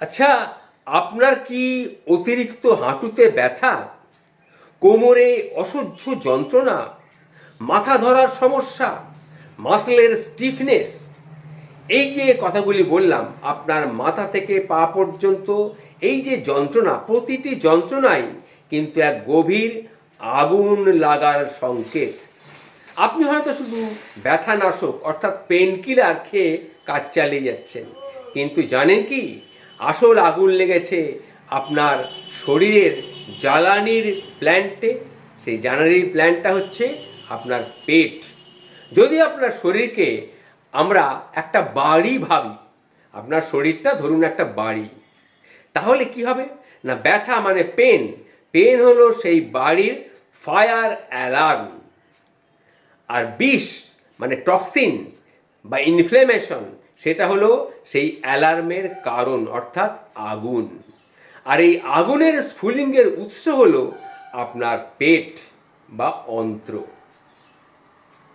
আচ্ছা আপনার কি অতিরিক্ত হাঁটুতে ব্যথা, কোমরে অসহ্য যন্ত্রণা, মাথা ধরার সমস্যা, মাসলের স্টিফনেস এই যে কথাগুলি বললাম, আপনার মাথা থেকে পা পর্যন্ত এই যে যন্ত্রণা, প্রতিটি যন্ত্রণাই কিন্তু এক গভীর আগুন লাগার সংকেত। আপনি হয়তো শুধু ব্যথানাশক, অর্থাৎ পেন কিলার খেয়ে কাজ চালিয়ে যাচ্ছেন, কিন্তু জানেন কি? আসল আগুন লেগেছে আপনার শরীরের জ্বালানির প্ল্যান্টে সেই জ্বালানির প্ল্যান্টটা হচ্ছে আপনার পেট। যদি আপনার শরীরকে আমরা একটা বাড়ি ভাবি, আপনার শরীরটা ধরুন একটা বাড়ি, তাহলে কি হবে? না, ব্যথা মানে পেন পেন হলো সেই বাড়ির ফায়ার অ্যালার্ম আর বিষ মানে টক্সিন বা ইনফ্লেমেশন সেটা হলো সেই অ্যালার্মের কারণ, অর্থাৎ আগুন। আর এই আগুনের স্ফুলিঙ্গের উৎস হলো আপনার পেট বা অন্ত্র।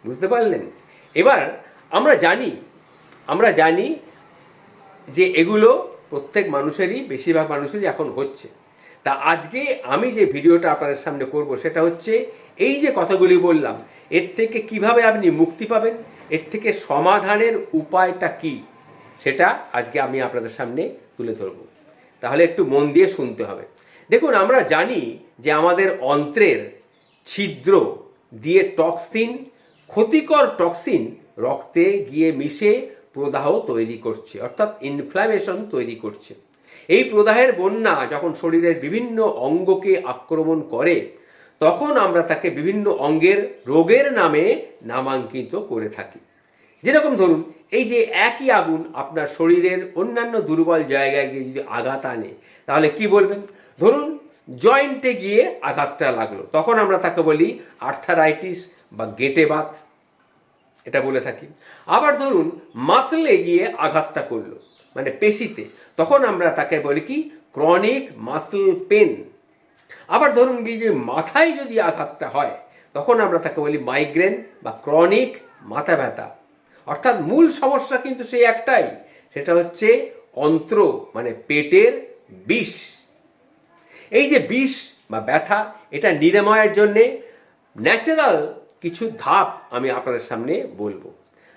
বুঝতে পারলেন? এবার আমরা জানি আমরা জানি যে এগুলো প্রত্যেক মানুষেরই, বেশিরভাগ মানুষেরই এখন হচ্ছে। তা আজকে আমি যে ভিডিওটা আপনাদের সামনে করব সেটা হচ্ছে, এই যে কথাগুলি বললাম, এর থেকে কীভাবে আপনি মুক্তি পাবেন? এর থেকে সমাধানের উপায়টা কি, সেটা আজকে আমি আপনাদের সামনে তুলে ধরব। তাহলে একটু মন দিয়ে শুনতে হবে। দেখুন, আমরা জানি যে আমাদের অন্ত্রের ছিদ্র দিয়ে টক্সিন, ক্ষতিকর টক্সিন রক্তে গিয়ে মিশে প্রদাহ তৈরি করছে, অর্থাৎ ইনফ্লামেশন তৈরি করছে। এই প্রদাহের বন্যা যখন শরীরের বিভিন্ন অঙ্গকে আক্রমণ করে তখন আমরা তাকে বিভিন্ন অঙ্গের রোগের নামে নামাঙ্কিত করে থাকি। যেরকম ধরুন, এই যে একই আগুন আপনার শরীরের অন্যান্য দুর্বল জায়গায় গিয়ে যদি আঘাত আনে, তাহলে কি বলবেন? ধরুন জয়েন্টে গিয়ে আঘাতটা লাগল, তখন আমরা তাকে বলি আর্থারাইটিস বা গেটে বাত। এটা বলে থাকি। আবার ধরুন মাসলে গিয়ে আঘাতটা করল মানে পেশিতে, তখন আমরা তাকে বলি কি? ক্রনিক মাসল পেন আবার ধরুন কি যে মাথায় যদি আঘাতটা হয়, তখন আমরা তাকে বলি মাইগ্রেন বা ক্রনিক মাথা ব্যথা। অর্থাৎ মূল সমস্যা কিন্তু সেই একটাই, সেটা হচ্ছে অন্ত্র মানে পেটের বিষ। এই যে বিষ বা ব্যথা, এটা নিরাময়ের জন্যে ন্যাচারাল কিছু ধাপ আমি আপনাদের সামনে বলব।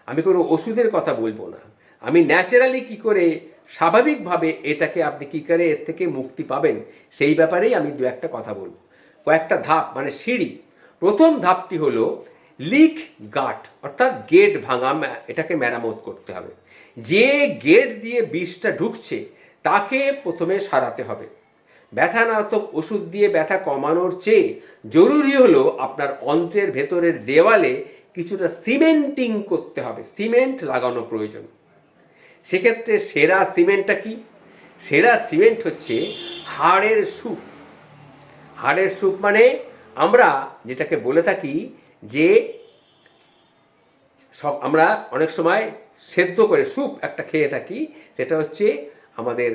আমি কোনো ওষুধের কথা বলব না। আমি ন্যাচারালি কি করে স্বাভাবিকভাবে এটাকে আপনি কী করে এর থেকে মুক্তি পাবেন, সেই ব্যাপারেই আমি দু একটা কথা বলব। কয়েকটা ধাপ মানে সিঁড়ি। প্রথম ধাপটি হলো লিক গাট, অর্থাৎ গেট ভাঙা এটাকে মেরামত করতে হবে। যে গেট দিয়ে বিষটা ঢুকছে, তাকে প্রথমে সারাতে হবে। ব্যথানাশক ওষুধ দিয়ে ব্যথা কমানোর চেয়ে জরুরি হলো আপনার অন্ত্রের ভেতরের দেওয়ালে কিছুটা সিমেন্টিং করতে হবে, সিমেন্ট লাগানো প্রয়োজন। সেক্ষেত্রে সেরা সিমেন্টটা কি? সেরা সিমেন্ট হচ্ছে হাড়ের স্যুপ। হাড়ের স্যুপ মানে আমরা যেটাকে বলে থাকি যে সব আমরা অনেক সময় সেদ্ধ করে স্যুপ একটা খেয়ে থাকি, সেটা হচ্ছে আমাদের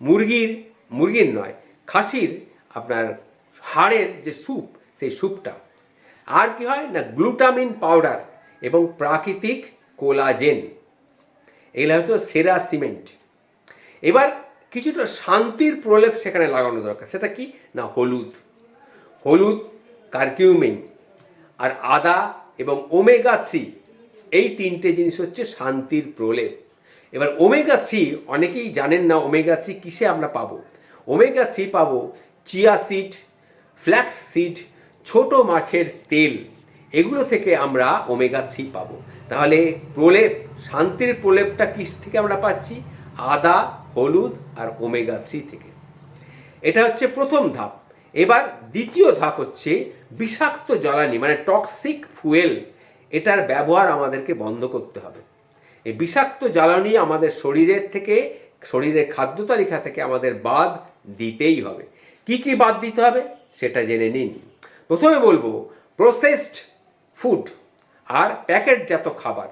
মুরগির মুরগির নয়, খাসির আপনার হাড়ের যে স্যুপ, সেই স্যুপটা। আর কি হয় না, গ্লুটামিন পাউডার এবং প্রাকৃতিক কোলাজেন। এগুলো হচ্ছে সেরা সিমেন্ট। এবার কিছুটা শান্তির প্রলেপ সেখানে লাগানো দরকার। সেটা কি? না, হলুদ। হলুদ, কার্কিউমিন আর আদা এবং ওমেগা থ্রি, এই তিনটে জিনিস হচ্ছে শান্তির প্রলেপ। এবার ওমেগা থ্রি, অনেকেই জানেন না ওমেগা থ্রি কিসে আমরা পাবো। ওমেগা থ্রি পাবো চিয়া সিড, ফ্ল্যাক্স সিড, ছোট মাছের তেল। এগুলো থেকে আমরা ওমেগা থ্রি পাবো। তাহলে প্রলেপ, শান্তির প্রলেপটা কিস থেকে আমরা পাচ্ছি? আদা, হলুদ আর ওমেগা থ্রি থেকে। এটা হচ্ছে প্রথম ধাপ। এবার দ্বিতীয় ধাপ হচ্ছে বিষাক্ত জ্বালানি মানে টক্সিক ফুয়েল এটার ব্যবহার আমাদেরকে বন্ধ করতে হবে। এই বিষাক্ত জ্বালানি আমাদের শরীরের থেকে, শরীরের খাদ্য তালিকা থেকে আমাদের বাদ দিতেই হবে। কি কি বাদ দিতে হবে? সেটা জেনে নিন। প্রথমে বলব প্রসেসড ফুড আর প্যাকেটজাত খাবার।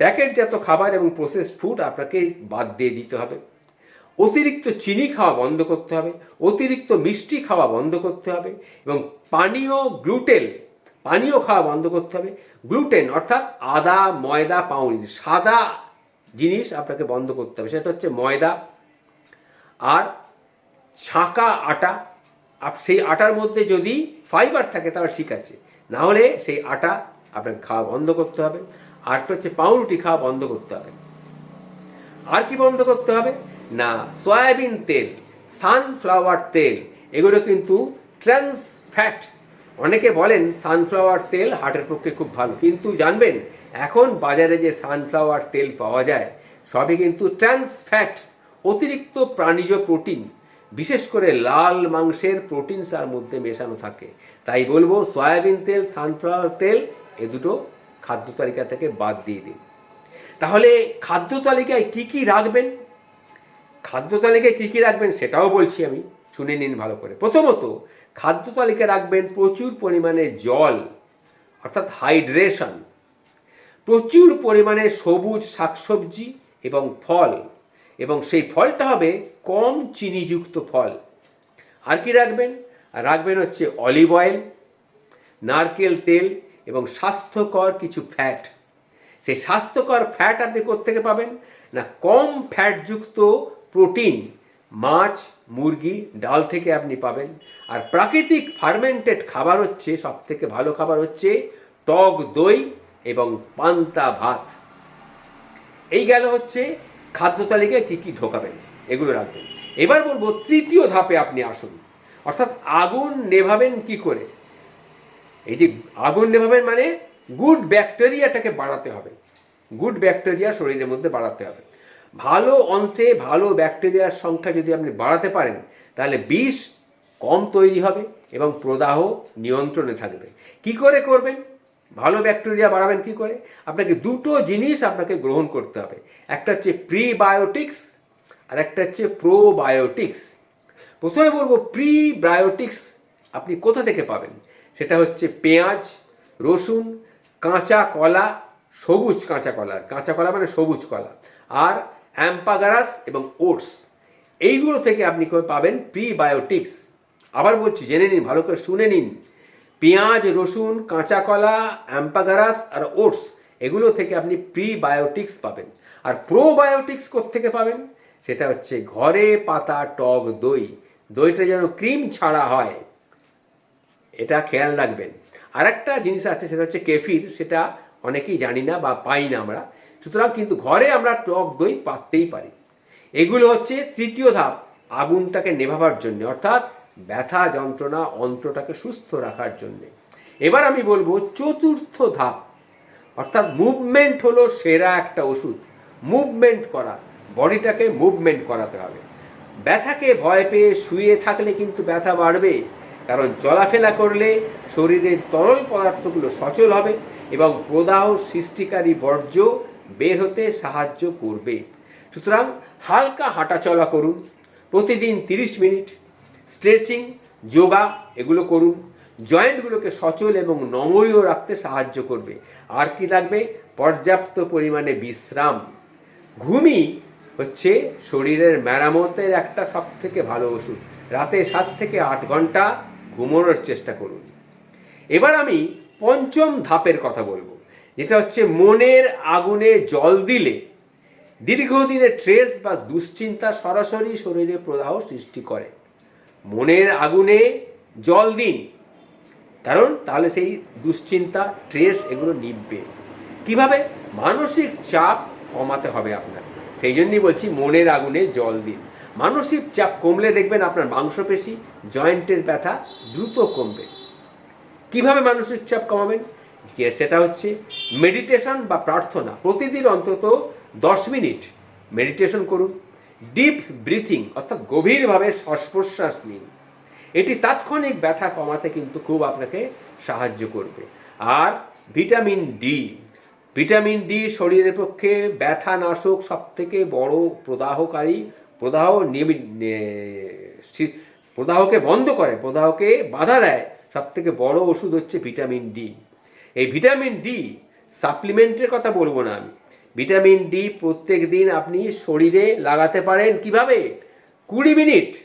প্যাকেটজাত খাবার এবং প্রসেসড ফুড আপনাকে বাদ দিয়ে দিতে হবে। অতিরিক্ত চিনি খাওয়া বন্ধ করতে হবে, অতিরিক্ত মিষ্টি খাওয়া বন্ধ করতে হবে এবং পানীয় গ্লুটেন পানীয় খাওয়া বন্ধ করতে হবে। গ্লুটেন অর্থাৎ আদা, ময়দা পাউনি সাদা জিনিস আপনাকে বন্ধ করতে হবে, সেটা হচ্ছে ময়দা। আর ছাঁকা আটা সেই আটার মধ্যে যদি ফাইবার থাকে তাহলে ঠিক আছে। না হলে সেই আটা আপনাকে খাওয়া বন্ধ করতে হবে। আরটা হচ্ছে পাউরুটি খাওয়া বন্ধ করতে হবে। আর কি বন্ধ করতে হবে? না, সয়াবিন তেল সানফ্লাওয়ার তেল, এগুলো কিন্তু ট্রান্স ফ্যাট অনেকে বলেন সানফ্লাওয়ার তেল হার্টের পক্ষে খুব ভালো, কিন্তু জানবেন, এখন বাজারে যে সানফ্লাওয়ার তেল পাওয়া যায়, সবই কিন্তু ট্রান্স ফ্যাট অতিরিক্ত প্রাণীজ প্রোটিন বিশেষ করে লাল মাংসের প্রোটিন তার মধ্যে মেশানো থাকে। তাই বলব সয়াবিন তেল সানফ্লাওয়ার তেল, এ দুটো খাদ্য তালিকা থেকে বাদ দিয়ে দিন। তাহলে খাদ্য তালিকায় কি কি রাখবেন? খাদ্য তালিকায় কী কী রাখবেন সেটাও বলছি আমি, শুনে নিন ভালো করে। প্রথমত, খাদ্য তালিকায় রাখবেন প্রচুর পরিমাণে জল, অর্থাৎ হাইড্রেশন প্রচুর পরিমাণে সবুজ শাকসবজি এবং ফল, এবং সেই ফলটা হবে কম চিনিযুক্ত ফল। আর কি রাখবেন? আর রাখবেন হচ্ছে অলিভ অয়েল, নারকেল তেল এবং স্বাস্থ্যকর কিছু ফ্যাট সেই স্বাস্থ্যকর ফ্যাট আপনি কোত্থেকে পাবেন? না, কম ফ্যাটযুক্ত প্রোটিন, মাছ, মুরগি, ডাল থেকে আপনি পাবেন। আর প্রাকৃতিক ফার্মেন্টেড খাবার হচ্ছে সব থেকে ভালো খাবার হচ্ছে টক দই এবং পান্তা ভাত। এই গেল হচ্ছে খাদ্য তালিকায় কী কী ঢোকাবেন, এগুলো রাখবেন। এবার বলব তৃতীয় ধাপে আপনি আসুন। অর্থাৎ আগুন নেভাবেন কি করে? এই যে আগুন নেভাবেন মানে গুড ব্যাকটেরিয়াটাকে বাড়াতে হবে। গুড ব্যাকটেরিয়া শরীরের মধ্যে বাড়াতে হবে। ভালো অন্ত্রে ভালো ব্যাকটেরিয়ার সংখ্যা যদি আপনি বাড়াতে পারেন, তাহলে বিষ কম তৈরি হবে এবং প্রদাহ নিয়ন্ত্রণে থাকবে। কি করে করবেন? ভালো ব্যাকটেরিয়া বাড়াবেন কি করে? আপনাকে দুটো জিনিস আপনাকে গ্রহণ করতে হবে। একটা হচ্ছে প্রিবায়োটিক্স আর একটা হচ্ছে প্রোবায়োটিক্স প্রথমে বলব প্রিবায়োটিক্স আপনি কোথা থেকে পাবেন? সেটা হচ্ছে পেঁয়াজ, রসুন, কাঁচা কলা, সবুজ কাঁচা কলা। কাঁচা কলা মানে সবুজ কলা। আর অ্যাম্পাগারাস এবং ওটস। এইগুলো থেকে আপনি পাবেন? প্রিবায়োটিক্স আবার বলছি, জেনে নিন, ভালো করে শুনে নিন। পেঁয়াজ, রসুন, কাঁচা কলা, অ্যাম্পাগারাস আর ওটস, এগুলো থেকে আপনি প্রিবায়োটিক্স পাবেন। আর প্রোবায়োটিক্স থেকে পাবেন? সেটা হচ্ছে ঘরে পাতা টক দই। দইটা যেন ক্রিম ছাড়া হয়, এটা খেয়াল রাখবেন। আর একটা জিনিস আছে, সেটা হচ্ছে কেফির, সেটা অনেকেই জানি না বা পাই না আমরা। সুতরাং কিন্তু ঘরে আমরা টক দই পাততেই পারি। এগুলো হচ্ছে তৃতীয় ধাপ, আগুনটাকে নেভাবার জন্য, অর্থাৎ ব্যথা, যন্ত্রণা, অন্ত্রটাকে সুস্থ রাখার জন্যে। এবার আমি বলব চতুর্থ ধাপ, অর্থাৎ মুভমেন্ট হলো সেরা একটা ওষুধ। মুভমেন্ট করা, বডিটাকে মুভমেন্ট করাতে হবে। ব্যথাকে ভয় পেয়ে শুয়ে থাকলে কিন্তু ব্যথা বাড়বে। কারণ চলাফেরা করলে শরীরের তরল পদার্থগুলো সচল হবে এবং প্রদাহ সৃষ্টিকারী বর্জ্য বের হতে সাহায্য করবে। সুতরাং হালকা হাঁটাচলা করুন, প্রতিদিন তিরিশ মিনিট। স্ট্রেচিং, যোগা এগুলো করুন, জয়েন্টগুলোকে সচল এবং নমনীয় রাখতে সাহায্য করবে। আর কি লাগবে? পর্যাপ্ত পরিমাণে বিশ্রাম। ঘুমই হচ্ছে শরীরের মেরামতের একটা সব থেকে ভালো ওষুধ। রাতে সাত থেকে আট ঘণ্টা ঘুমোনোর চেষ্টা করুন। এবার আমি পঞ্চম ধাপের কথা বলব, যেটা হচ্ছে মনের আগুনে জল দিলে দীর্ঘদিনের ট্রেস বা দুশ্চিন্তা সরাসরি শরীরে প্রদাহ সৃষ্টি করে। মনের আগুনে জল দিন, কারণ তাহলে সেই দুশ্চিন্তা ট্রেস এগুলো নিববে কীভাবে? মানসিক চাপ কমাতে হবে আপনার সেই জন্যই বলছি মনের আগুনে জল দিন। মানসিক চাপ কমলে দেখবেন আপনার মাংসপেশি, জয়েন্টের ব্যথা দ্রুত কমবে। কীভাবে মানসিক চাপ কমাবেন? সেটা হচ্ছে মেডিটেশন বা প্রার্থনা। প্রতিদিন অন্তত দশ মিনিট মেডিটেশন করুন। ডিপ ব্রিথিং, অর্থাৎ গভীরভাবে শ্বাস প্রশ্বাস নিন। এটি তাৎক্ষণিক ব্যথা কমাতে কিন্তু খুব আপনাকে সাহায্য করবে। আর ভিটামিন ডি ভিটামিন ডি শরীরের পক্ষে ব্যথা নাশক সব থেকে বড় প্রদাহকারী, প্রদাহ প্রদাহকে বন্ধ করে, প্রদাহকে বাধা দেয়। সব থেকে বড় ওষুধ হচ্ছে ভিটামিন ডি। এই ভিটামিন ডি সাপ্লিমেন্টের কথা বলব না আমি। ভিটামিন ডি প্রত্যেক দিন আপনি শরীরে লাগাতে পারেন কীভাবে? কুড়ি মিনিট।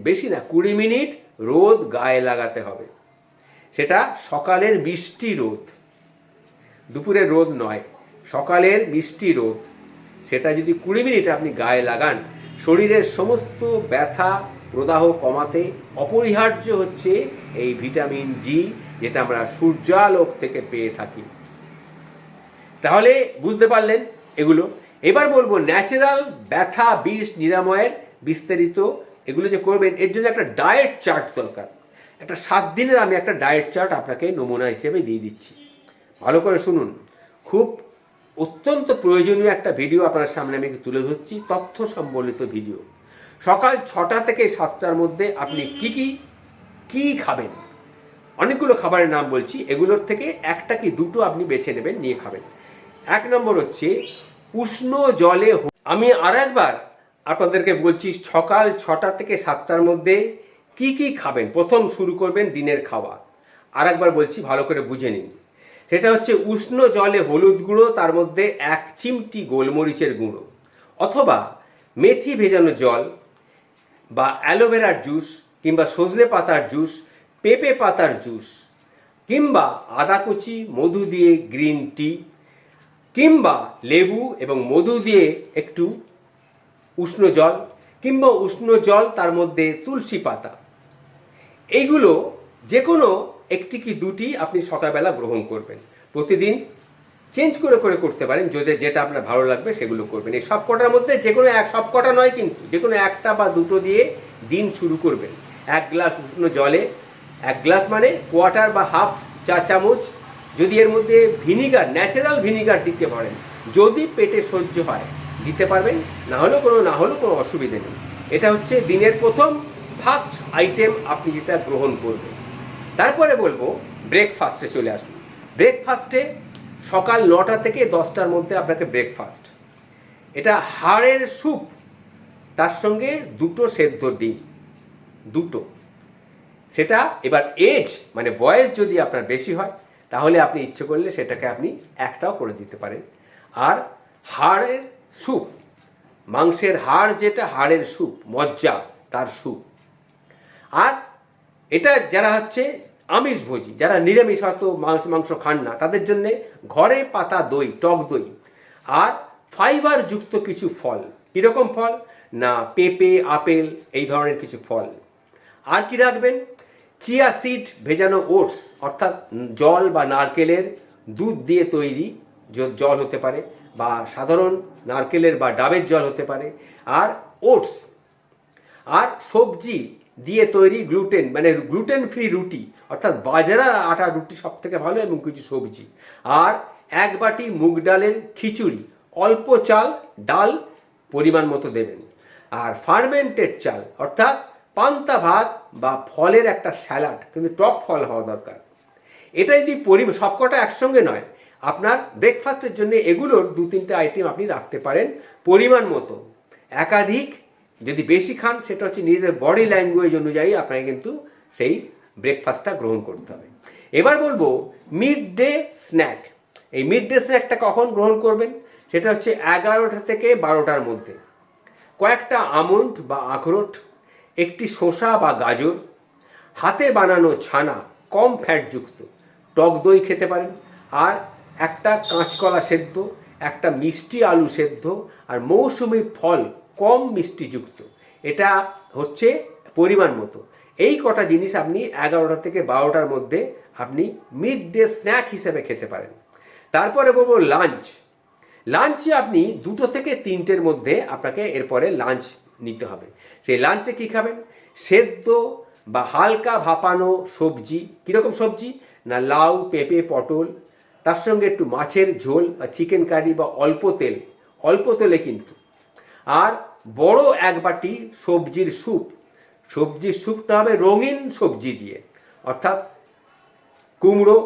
বেশি না, কুড়ি মিনিট রোদ গায়ে লাগাতে হবে। সেটা সকালের মিষ্টি রোদ। দুপুরের রোদ নয়, সকালের মিষ্টি রোদ। সেটা যদি কুড়ি মিনিট আপনি গায়ে লাগান, শরীরের সমস্ত ব্যথা, প্রদাহ কমাতে অপরিহার্য হচ্ছে এই ভিটামিন জি যেটা আমরা সূর্যালোক থেকে পেয়ে থাকি। তাহলে বুঝতে পারলেন এগুলো। এবার বলব ন্যাচারাল ব্যথা, বিষ, নিরাময়ের বিস্তারিত এগুলো যে করবেন, এর জন্য একটা ডায়েট চার্ট দরকার। একটা সাত দিনের আমি একটা ডায়েট চার্ট আপনাকে নমুনা হিসেবে দিয়ে দিচ্ছি। ভালো করে শুনুন। খুব অত্যন্ত প্রয়োজনীয় একটা ভিডিও আপনার সামনে আমি তুলে ধরছি, তথ্য সম্বলিত ভিডিও। সকাল ছটা থেকে সাতটার মধ্যে আপনি কি কি কি খাবেন? অনেকগুলো খাবারের নাম বলছি, এগুলোর থেকে একটা কি দুটো আপনি বেছে নেবেন, নিয়ে খাবেন। এক নম্বর হচ্ছে উষ্ণ জলে আমি আর একবার আপনাদেরকে বলছি, সকাল ছটা থেকে সাতটার মধ্যে কি কি খাবেন? প্রথম শুরু করবেন দিনের খাওয়া। আর একবার বলছি, ভালো করে বুঝে নিন। সেটা হচ্ছে উষ্ণ জলে হলুদ গুঁড়ো, তার মধ্যে এক চিমটি গোলমরিচের গুঁড়ো। অথবা মেথি ভেজানো জল বা অ্যালোভেরার জুস কিংবা সজনে পাতার জুস, পেঁপে পাতার জুস, কিংবা আদা কুচি, মধু দিয়ে গ্রিন টি, কিংবা লেবু এবং মধু দিয়ে একটু উষ্ণ জল, কিংবা উষ্ণ জল তার মধ্যে তুলসী পাতা। এইগুলো যে কোনো একটি কি দুটি আপনি সকালবেলা গ্রহণ করবেন। প্রতিদিন চেঞ্জ করে করে করতে পারেন, যদি যেটা আপনার ভালো লাগবে সেগুলো করবেন। এই সব কটার মধ্যে যে কোনো এক সব কটা নয় কিন্তু যে কোনো একটা বা দুটো দিয়ে দিন শুরু করবেন। এক গ্লাস উষ্ণ জলে, এক গ্লাস মানে কোয়ার্টার বা হাফ চা চামচ, যদি এর মধ্যে ভিনিগার ন্যাচারাল ভিনিগার দিতে পারেন। যদি পেটে সহ্য হয়, দিতে পারবেন, না হলেও কোনো, না হলেও কোনো অসুবিধে নেই। এটা হচ্ছে দিনের প্রথম ফার্স্ট আইটেম আপনি যেটা গ্রহণ করবেন। তারপরে বলব ব্রেকফাস্টে চলে আসুন ব্রেকফাস্টে সকাল নটা থেকে দশটার মধ্যে আপনাকে ব্রেকফাস্ট এটা হাড়ের স্যুপ, তার সঙ্গে দুটো সেদ্ধ ডিম, দুটো। সেটা এবার এজ মানে বয়স যদি আপনার বেশি হয়, তাহলে আপনি ইচ্ছে করলে সেটাকে আপনি একটাও করে দিতে পারেন। আর হাড়ের স্যুপ, মাংসের হাড় যেটা, হাড়ের স্যুপ, মজ্জা, তার স্যুপ। আর এটা যারা হচ্ছে আমিষভোজী যারা নিরামিষ হয়তো মাংস মাংস খান না, তাদের জন্যে ঘরে পাতা দই, টক দই আর ফাইবার যুক্ত কিছু ফল। কীরকম ফল? না, পেঁপে, আপেল, এই ধরনের কিছু ফল। আর কি রাখবেন? চিয়া সিড ভেজানো ওটস, অর্থাৎ জল বা নারকেলের দুধ দিয়ে তৈরি জল হতে পারে বা সাধারণ নারকেলের বা ডাবের জল হতে পারে। আর ওটস। আর সবজি দিয়ে তৈরি গ্লুটেন মানে গ্লুটেন ফ্রি রুটি, অর্থাৎ বাজরা, আটা, রুটি সব থেকে ভালো এবং কিছু সবজি। আর এক বাটি মুগ ডালের খিচুড়ি, অল্প চাল, ডাল পরিমাণ মতো দেবেন। আর ফার্মেন্টেড চাল, অর্থাৎ পান্তা ভাত বা ফলের একটা স্যালাড, কিন্তু টক ফল হওয়া দরকার। এটা যদি পরি সবকটা একসঙ্গে নয়, আপনার ব্রেকফাস্টের জন্য এগুলোর দু তিনটে আইটেম আপনি রাখতে পারেন পরিমাণ মতো। একাধিক যদি বেশি খান, সেটা হচ্ছে নিজের বডি ল্যাঙ্গুয়েজ অনুযায়ী আপনাকে কিন্তু সেই ব্রেকফাস্টটা গ্রহণ করতে হবে। এবার বলব মিড ডে স্ন্যাক এই মিড ডে স্ন্যাকটা কখন গ্রহণ করবেন? সেটা হচ্ছে এগারোটা থেকে বারোটার মধ্যে। কয়েকটা আমন্ড বা আখরোট, একটি শসা বা গাজর, হাতে বানানো ছানা, কম ফ্যাটযুক্ত টক দই খেতে পারেন, আর একটা কাঁচকলা সেদ্ধ, একটা মিষ্টি আলু সেদ্ধ, আর মৌসুমি ফল কম মিষ্টিযুক্ত। এটা হচ্ছে পরিমাণ মতো। এই কটা জিনিস আপনি এগারোটা থেকে বারোটার মধ্যে আপনি মিড ডে স্ন্যাক হিসেবে খেতে পারেন। তারপরে বলব লাঞ্চ। লাঞ্চে আপনি দুটো থেকে তিনটের মধ্যে আপনাকে এরপরে লাঞ্চ নিতে হবে। সেই লাঞ্চে কী খাবেন? সেদ্ধ বা হালকা ভাপানো সবজি। কীরকম সবজি? না লাউ, পেঁপে, পটল, তার সঙ্গে একটু মাছের ঝোল বা চিকেন কারি বা অল্প তেল। অল্প তেলে কিন্তু। আর বড় এক বাটি সবজির স্যুপ। সবজির স্যুপটা হবে রঙিন সবজি দিয়ে। অর্থাৎ কুমড়ো,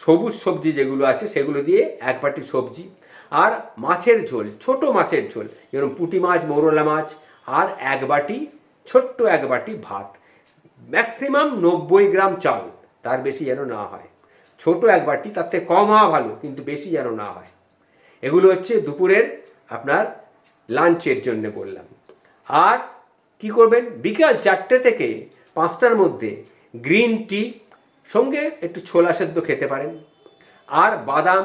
সবুজ সবজি যেগুলো আছে সেগুলো দিয়ে এক বাটি সবজি আর মাছের ঝোল, ছোট মাছের ঝোল যেরকম পুঁটি মাছ, মৌরলা মাছ আর এক বাটি, ছোট্ট এক বাটি ভাত। ম্যাক্সিমাম নব্বই গ্রাম চাল, তার বেশি যেন না হয়। ছোট এক বাটি, তার থেকে কম হওয়া ভালো, কিন্তু বেশি যেন না হয়। এগুলো হচ্ছে দুপুরের আপনার লাঞ্চের জন্য বললাম আর কি করবেন? বিকাল চারটে থেকে পাঁচটার মধ্যে গ্রিন টি সঙ্গে একটু ছোলা সেদ্ধ খেতে পারেন। আর বাদাম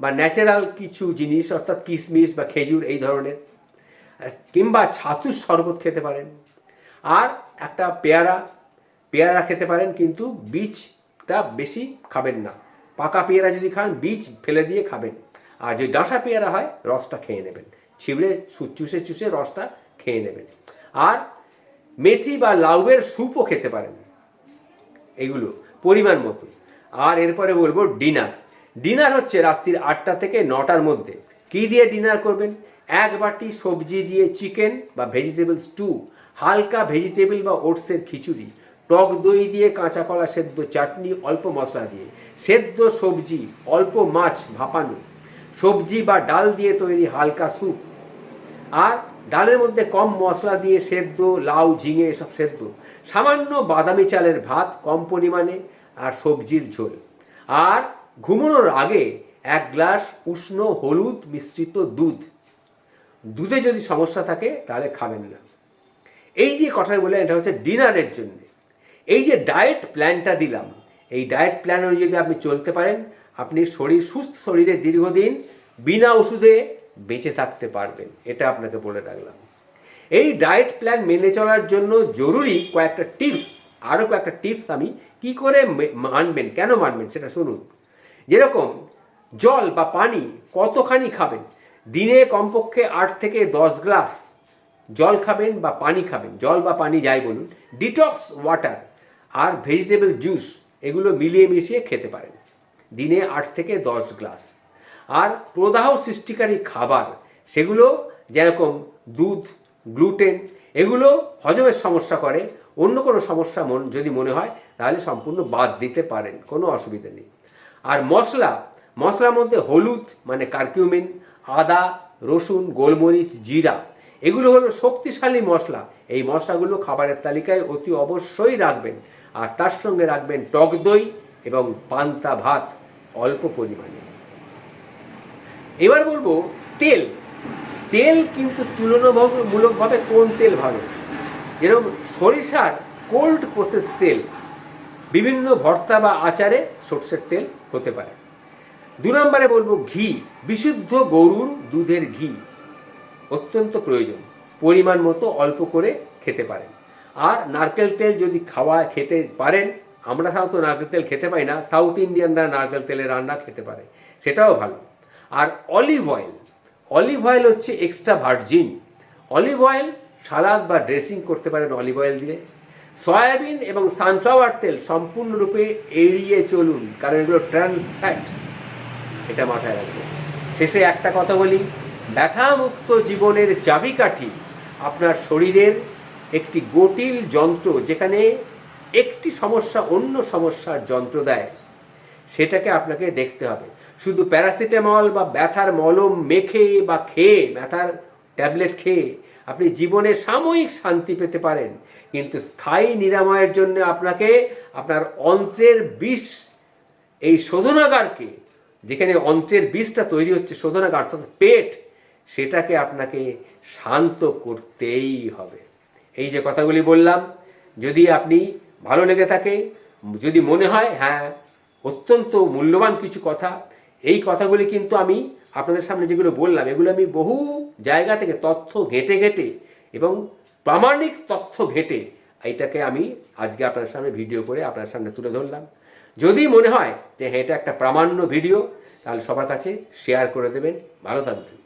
বা ন্যাচারাল কিছু জিনিস, অর্থাৎ কিশমিশ বা খেজুর, এই ধরনের, কিংবা ছাতুর শরবত খেতে পারেন। আর একটা পেয়ারা পেয়ারা খেতে পারেন, কিন্তু বীজটা বেশি খাবেন না। পাকা পেয়ারা যদি খান, বীজ ফেলে দিয়ে খাবেন। আর যদি ডাঁসা পেয়ারা হয়, রসটা খেয়ে নেবেন। ছিবড়ে চুষে চুষে রসটা খেয়ে নেবেন। আর মেথি বা লাউয়ের স্যুপও খেতে পারেন। এগুলো পরিমাণ মতো আর এরপরে বলব ডিনার। ডিনার হচ্ছে রাত্রির আটটা থেকে নটার মধ্যে। কি দিয়ে ডিনার করবেন? এক বাটি সবজি দিয়ে চিকেন বা ভেজিটেবল স্টু, হালকা ভেজিটেবল বা ওটসের খিচুড়ি, টক দই দিয়ে কাঁচা কলা সেদ্ধ চাটনি, অল্প মশলা দিয়ে। সেদ্ধ সবজি, অল্প মাছ ভাপানো। সবজি বা ডাল দিয়ে তৈরি হালকা স্যুপ। আর ডালের মধ্যে কম মশলা দিয়ে সেদ্ধ, লাউ, ঝিঙে এসব সেদ্ধ। সামান্য বাদামি চালের ভাত কম পরিমাণে আর সবজির ঝোল। আর ঘুমানোর আগে এক গ্লাস উষ্ণ হলুদ মিশ্রিত দুধ। দুধে যদি সমস্যা থাকে, তাহলে খাবেন না। এই যে কথাটা বললেন, এটা হচ্ছে ডিনারের জন্য। এই যে ডায়েট প্ল্যানটা দিলাম, এই ডায়েট প্ল্যান অনুযায়ী যদি আপনি চলতে পারেন, আপনি শরীর, সুস্থ শরীরে দীর্ঘদিন বিনা ওষুধে বেঁচে থাকতে পারবেন, এটা আপনাকে বলে রাখলাম। এই ডায়েট প্ল্যান মেনে চলার জন্য জরুরি কয়েকটা টিপস আরও কয়েকটা টিপস আমি কি করে মানবেন, কেন মানবেন সেটা শুনুন। যেরকম জল বা পানি কতখানি খাবেন? দিনে কমপক্ষে আট থেকে দশ গ্লাস জল খাবেন বা পানি খাবেন। জল বা পানি যাই বলুন ডিটক্স ওয়াটার আর ভেজিটেবল জুস এগুলো মিলিয়ে মিশিয়ে খেতে পারেন। দিনে আট থেকে দশ গ্লাস। আর প্রদাহ সৃষ্টিকারী খাবার, সেগুলো যেরকম দুধ, গ্লুটেন, এগুলো হজমের সমস্যা করে। অন্য কোনো সমস্যা মন, যদি মনে হয়, তাহলে সম্পূর্ণ বাদ দিতে পারেন, কোনো অসুবিধা নেই। আর মশলা, মশলার মধ্যে হলুদ মানে কারকিউমিন, আদা, রসুন, গোলমরিচ, জিরা, এগুলো হলো শক্তিশালী মশলা। এই মশলাগুলো খাবারের তালিকায় অতি অবশ্যই রাখবেন। আর তার সঙ্গে রাখবেন টক দই এবং পান্তা ভাত, অল্প পরিমাণে। এবার বলব, তেল। তেল কিন্তু তুলনামূলকভাবে কোন তেল ভালো? যেরকম সরিষার কোল্ড প্রসেস তেল, বিভিন্ন ভর্তা বা আচারে সর্ষের তেল হতে পারে। দু নম্বরে বলব ঘি, বিশুদ্ধ গরুর দুধের ঘি, অত্যন্ত প্রয়োজন। পরিমাণ মতো অল্প করে খেতে পারেন। আর নারকেল তেল যদি খাওয়া খেতে পারেন, আমরা সাধারণত নারকেল তেল খেতে পাই না, সাউথ ইন্ডিয়ানরা নারকেল তেলের রান্না খেতে পারে, সেটাও ভালো। আর অলিভ অয়েল অলিভ অয়েল হচ্ছে extra virgin olive oil salad বা ড্রেসিং করতে পারেন অলিভ অয়েল দিয়ে। সয়াবিন এবং সানফ্লাওয়ার তেল সম্পূর্ণরূপে এড়িয়ে চলুন, কারণ এগুলো ট্রান্স ফ্যাট এটা মাথায় রাখবেন শেষে একটা কথা বলি, ব্যথামুক্ত জীবনের চাবিকাঠি আপনার শরীরের একটি গটিল যন্ত্র যেখানে একটি সমস্যা অন্য সমস্যার যন্ত্র দেয়, সেটাকে আপনাকে দেখতে হবে। শুধু প্যারাসিটামল বা ব্যথার মলম মেখে বা খেয়ে, ব্যথার ট্যাবলেট খেয়ে আপনি জীবনে সাময়িক শান্তি পেতে পারেন। কিন্তু স্থায়ী নিরাময়ের জন্য আপনাকে আপনার অন্ত্রের বিষ, এই শোধনাগারকে, যেখানে অন্ত্রের বিষটা তৈরি হচ্ছে, শোধনাগার অর্থাৎ পেট, সেটাকে আপনাকে শান্ত করতেই হবে। এই যে কথাগুলি বললাম, যদি আপনি ভালো লেগে থাকে, যদি মনে হয় হ্যাঁ অত্যন্ত মূল্যবান কিছু কথা এই কথাগুলি কিন্তু আমি আপনাদের সামনে যেগুলো বললাম, এগুলো আমি বহু জায়গা থেকে তথ্য ঘেঁটে ঘেঁটে এবং প্রামাণিক তথ্য ঘেঁটে এইটাকে আমি আজকে আপনাদের সামনে ভিডিও করে আপনার সামনে তুলে ধরলাম। যদি মনে হয় যে হ্যাঁ এটা একটা প্রামাণ্য ভিডিও তাহলে সবার কাছে শেয়ার করে দেবেন। ভালো থাকবেন।